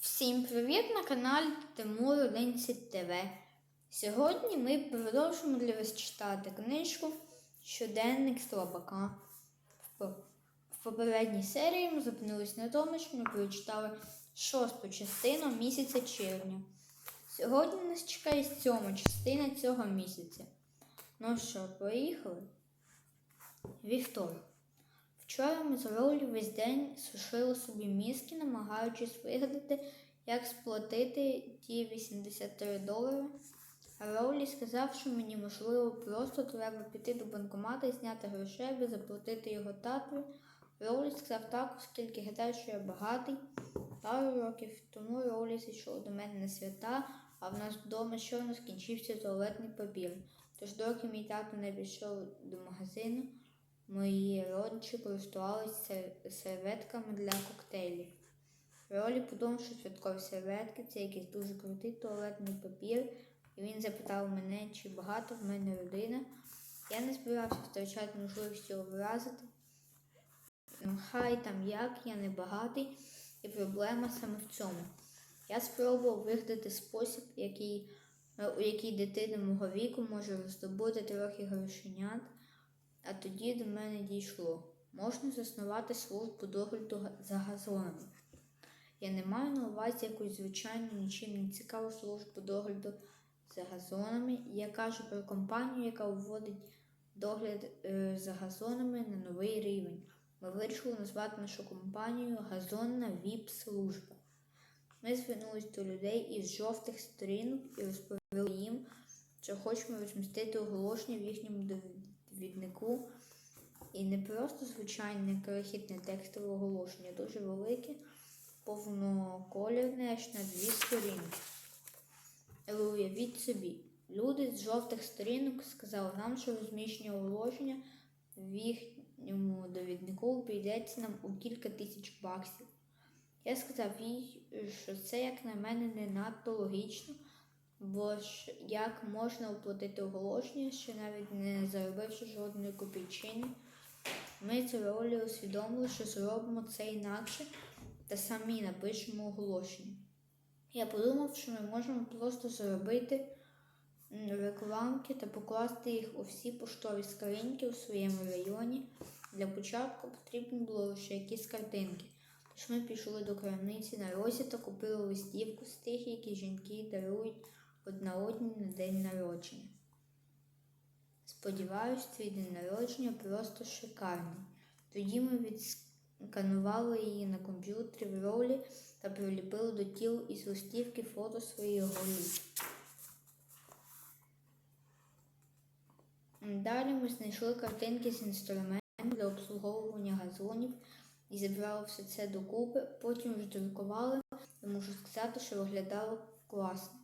Всім привіт на каналі Тимур 11 ТВ. Сьогодні ми продовжимо для вас читати книжку Щоденник Слабака. В попередній серії ми зупинились на тому, що ми прочитали шосту частину місяця червня. Сьогодні нас чекає сьома частина цього місяця. Ну що, поїхали? Вівторок. Вчора ми з Ролі весь день сушили собі мізки, намагаючись вигадати, як сплатити ті 83 долари. А Роулі сказав, що мені можливо просто треба піти до банкомата і зняти грошей, аби заплатити його тату. Роулі сказав так, оскільки гадає, що я багатий. Пару років тому Роулі зайшов до мене на свята, а в нас вдома щойно скінчився туалетний папір. Тож, доки мій тато не пішов до магазину, Мої родичі користувалися серветками для коктейлів. Ролі подумав, що святкові серветки це якийсь дуже крутий туалетний папір, і він запитав мене, чи багато в мене родина. Я не збирався втрачати можливості образити. Хай там як, я не багатий, і проблема саме в цьому. Я спробував вигадати спосіб, який, у який дитина мого віку може роздобути трохи грошенят. А тоді до мене дійшло. Можна заснувати службу догляду за газонами. Я не маю на увазі якусь звичайну, нічим не цікаву службу догляду за газонами. Я кажу про компанію, яка вводить догляд е, за газонами на новий рівень. Ми вирішили назвати нашу компанію Газонна ВІП-служба. Ми звернулись до людей із жовтих сторінок і розповіли їм, що хочемо розмістити оголошення в їхньому довіднику. І не просто звичайне крихітне текстове оголошення, дуже велике, повноколірне аж на дві сторінки. Але уявіть собі, люди з жовтих сторінок сказали нам, що розміщення оголошення в їхньому довіднику обійдеться нам у кілька тисяч баксів. Я сказав їй, що це, як на мене, не надто логічно, бо ж як можна оплатити оголошення, ще навіть не заробивши жодної копійчини. Ми з Ролі усвідомили, що зробимо це інакше та самі напишемо оголошення. Я подумав, що ми можемо просто зробити рекламки та покласти їх у всі поштові скриньки у своєму районі. Для початку потрібно було лише якісь картинки. Тож ми пішли до крамниці на розі та купили листівку з тих, які жінки дарують одна одній на день народження. Сподіваюсь, твій день народження просто шикарний. Тоді ми відсканували її на комп'ютері в ролі та приліпили до тіл із листівки фото своєї голів. Далі ми знайшли картинки з інструментів для обслуговування газонів і зібрали все це докупи, потім роздрукували і можу сказати, що виглядало класно.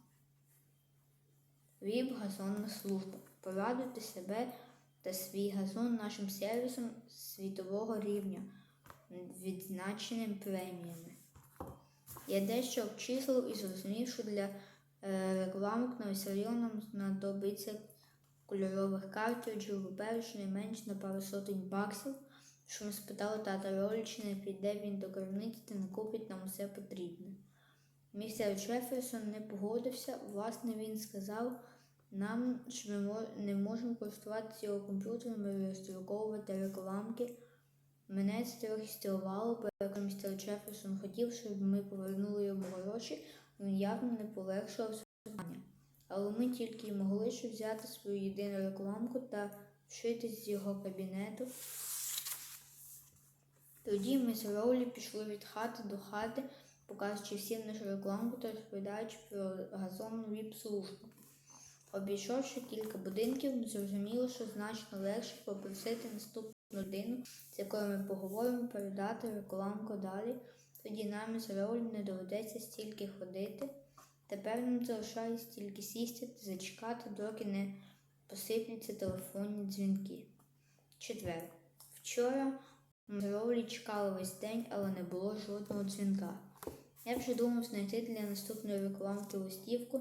ВІП газонна служба. Порадуйте себе та свій газон нашим сервісом світового рівня, відзначеним преміями. Я дещо обчислив і зрозумів, що для е, рекламок на нам знадобиться кольорових картриджів, виберу щонайменш на пару сотень баксів, що ми спитали тата Ролі, чи не піде він до крамниці та не купить нам усе потрібне. Містер Джеферсон не погодився, власне, він сказав нам, що ми не можемо користуватися його комп'ютером і роздруковувати рекламки. Мене це трохи стилувало, бо як містер Джеферсон хотів, щоб ми повернули йому гроші, він явно не полегшував завдання. Але ми тільки могли що взяти свою єдину рекламку та вшити з його кабінету. Тоді ми з Роулі пішли від хати до хати, показуючи всім нашу рекламку та розповідаючи про газонну віп-службу. Обійшовши кілька будинків, ми зрозуміли, що значно легше попросити наступну людину, з якою ми поговоримо, передати рекламку далі. Тоді нам з Роулі не доведеться стільки ходити. Тепер нам залишається тільки сісти та зачекати, доки не посипляться телефонні дзвінки. Четвер. Вчора ми з Роулі чекали весь день, але не було жодного дзвінка. Я вже думав знайти для наступної рекламки листівку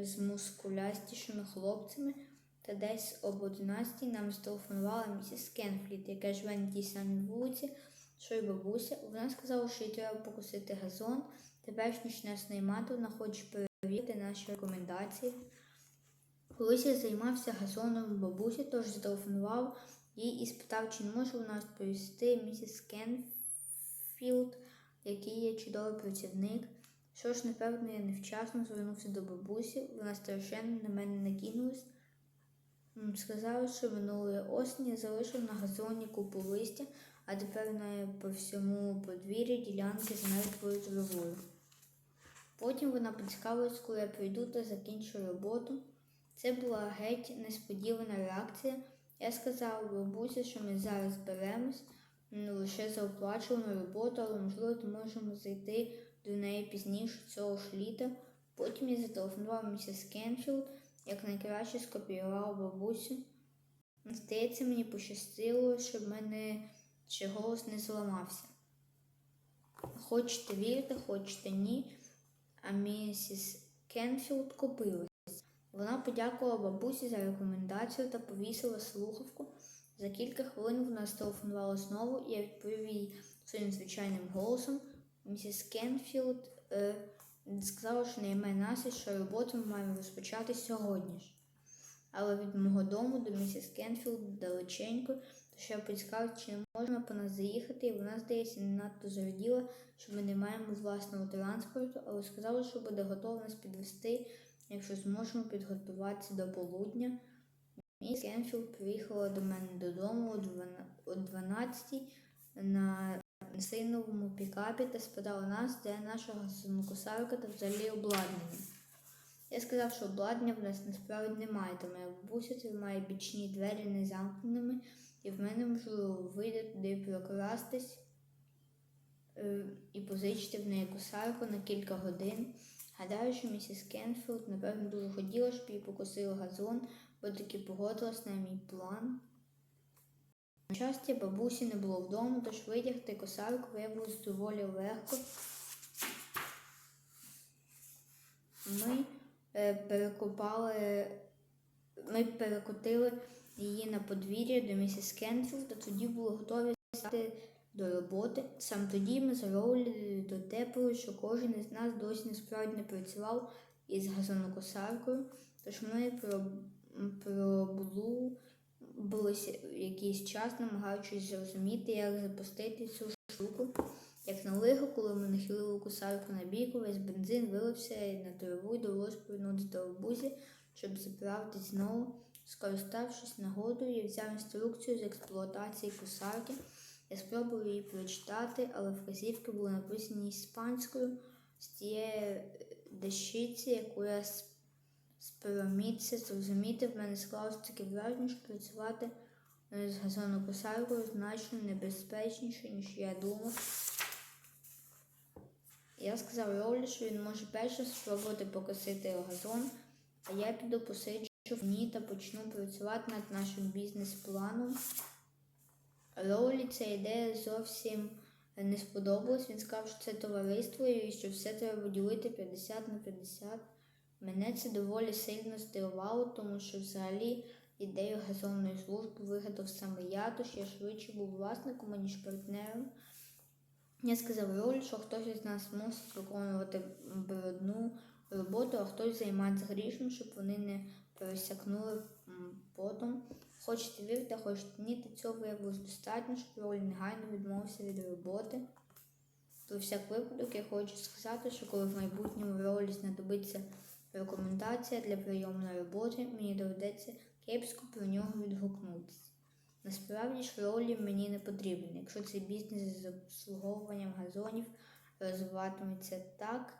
з мускулястішими хлопцями, та десь об 11 нам зателефонувала місіс Кенфліт, яка живе на тій самій вулиці, що й бабуся. Вона сказала, що їй треба покусити газон. Тепер нас наймати, вона хоче перевірити наші рекомендації. Колись я займався газоном бабусі, тож зателефонував їй і спитав, чи не може вона розповісти місіс Кенфілд, який є чудовий працівник. Що ж, напевно, я невчасно звернувся до бабусі, вона страшенно на мене накинулась. Сказала, що минулої осені залишив на газоні купу листя, а тепер на по всьому подвір'ї ділянки з мертвою травою. Потім вона поцікавилась, коли я прийду та закінчу роботу. Це була геть несподівана реакція. Я сказала бабусі, що ми зараз беремось м, лише за оплачувану роботу, але можливо можемо зайти до неї пізніше цього ж літа. Потім я зателефонував місіс Кенфілд, як найкраще скопіював бабусю. Здається, мені пощастило, щоб в мене ще голос не зламався. Хочете вірте, хочете ні. А місіс Кенфілд купилась. Вона подякувала бабусі за рекомендацію та повісила слухавку. За кілька хвилин вона зателефонувала знову, і я відповів їй своїм звичайним голосом. Місіс Кенфілд е, сказала, що найме нас і що роботу ми маємо розпочати сьогодні ж. Але від мого дому до місіс Кенфілд далеченько, то я поцікавив, чи не можна по нас заїхати, і вона, здається, не надто зраділа, що ми не маємо власного транспорту, але сказала, що буде готова нас підвести, якщо зможемо підготуватися до полудня. Міс Кенфілд приїхала до мене додому о 12 на синовому пікапі та спитала нас, де наша газонокосарка та взагалі обладнання. Я сказав, що обладнання в нас насправді немає, та моя бабуся тримає бічні двері незамкненими, і в мене можливо вийде туди прокрастись е, і позичити в неї косарку на кілька годин. Гадаю, що місіс Кенфілд, напевно, дуже хотіла, щоб їй покосили газон, бо таки погодилась на мій план. На щастя, бабусі не було вдома, тож витягти косарку виявилось доволі легко. Ми е, перекопали, ми перекотили її на подвір'я до місіс Кенфілд, та тоді були готові стати до роботи. Сам тоді ми зароблювали до теплої, що кожен із нас досі насправді не працював із газонокосаркою, тож ми пробулися якийсь час, намагаючись зрозуміти, як запустити цю штуку. Як на лихо, коли ми нахилили косарку на бік, весь бензин вилився і на траву й довелось повернутися до бабусі, щоб заправити знову. Скориставшись нагодою, я взяв інструкцію з експлуатації косарки. Я спробував її прочитати, але вказівки були написані іспанською з тієї дещиці, яку я спромігся зрозуміти, в мене склалося таке враження, що працювати е, з газонокосаркою значно небезпечніше, ніж я думав. Я сказав Ролі, що він може перше спробувати покосити газон, а я піду посиджу в ній та почну працювати над нашим бізнес-планом. Роулі ця ідея зовсім не сподобалась. Він сказав, що це товариство і що все треба ділити 50 на 50. Мене це доволі сильно здивувало, тому що взагалі ідею газонної служби вигадав саме я, тож я швидше був власником, аніж партнером. Я сказав Ролі, що хтось із нас мусить виконувати брудну роботу, а хтось займається грішем, щоб вони не пересякнули потом. Хочете вірте, хочете ні, та цього виявилось достатньо, щоб Ролі негайно відмовився від роботи. Про всяк випадок я хочу сказати, що коли в майбутньому Ролі знадобиться рекомендація для прийому на роботу, мені доведеться кепсько про нього відгукнутися. Насправді ж ролі мені не потрібен. Якщо цей бізнес з обслуговуванням газонів розвиватиметься так,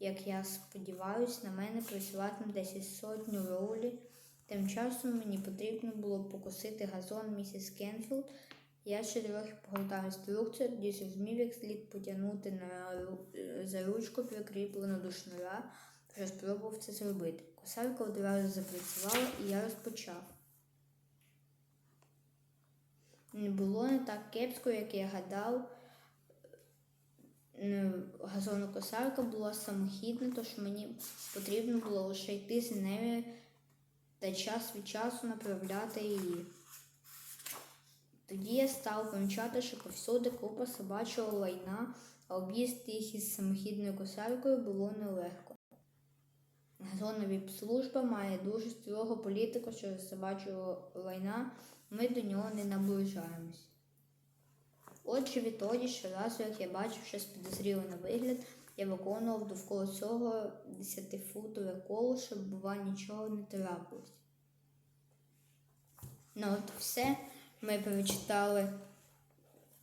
як я сподіваюся, на мене працюватиме десь сотню ролі. Тим часом мені потрібно було покосити газон місіс Кенфілд. Я ще трохи погортав інструкцію, тоді зрозумів, як слід потягнути на за ручку, прикріплену до шнура, вже спробував це зробити. Косарка одразу запрацювала, і я розпочав. Не було не так кепсько, як я гадав. Газонокосарка була самохідна, тож мені потрібно було лише йти з нею та час від часу направляти її. Тоді я став помічати, що повсюди купа собачого лайна, а об'їзд їх із самохідною косаркою було нелегко. Зона ВІП-служба має дуже строгу політику щодо собачого лайна, ми до нього не наближаємось. Отже, відтоді щоразу, як я бачив щось підозріле на вигляд, я виконував довкола цього 10-футове коло, щоб бува нічого не трапилось. Ну от все. Ми прочитали.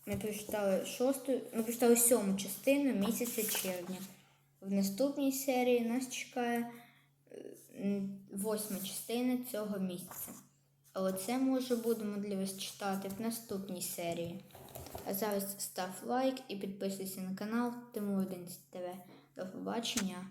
Ми прочитали шосту, ми прочитали сьому частину місяця червня. В наступній серії нас чекає восьма частина цього місяця. Але це ми вже будемо для вас читати в наступній серії. А зараз став лайк і підписуйся на канал Тимур 11 ТВ. До побачення!